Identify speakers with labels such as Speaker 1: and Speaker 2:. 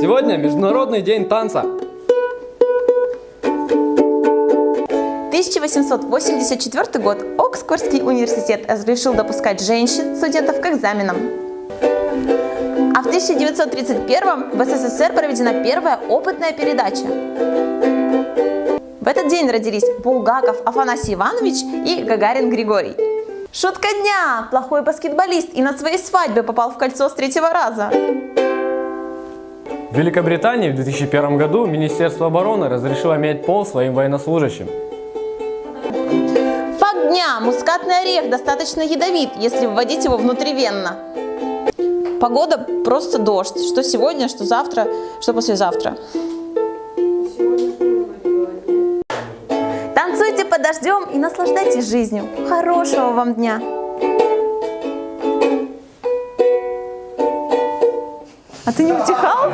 Speaker 1: Сегодня Международный день танца.
Speaker 2: 1884 год. Оксфордский университет разрешил допускать женщин, студентов к экзаменам. А в 1931 в СССР проведена первая опытная передача. В этот день родились Булгаков Афанасий Иванович и Гагарин Григорий. Шутка дня! Плохой баскетболист и на своей свадьбе попал в кольцо с третьего раза.
Speaker 1: В Великобритании в 2001 году Министерство обороны разрешило менять пол своим военнослужащим.
Speaker 2: Факт дня. Мускатный орех достаточно ядовит, если вводить его внутривенно. Погода просто дождь. Что сегодня, что завтра, что послезавтра. Танцуйте под дождем и наслаждайтесь жизнью. Хорошего вам дня. А ты не утихал?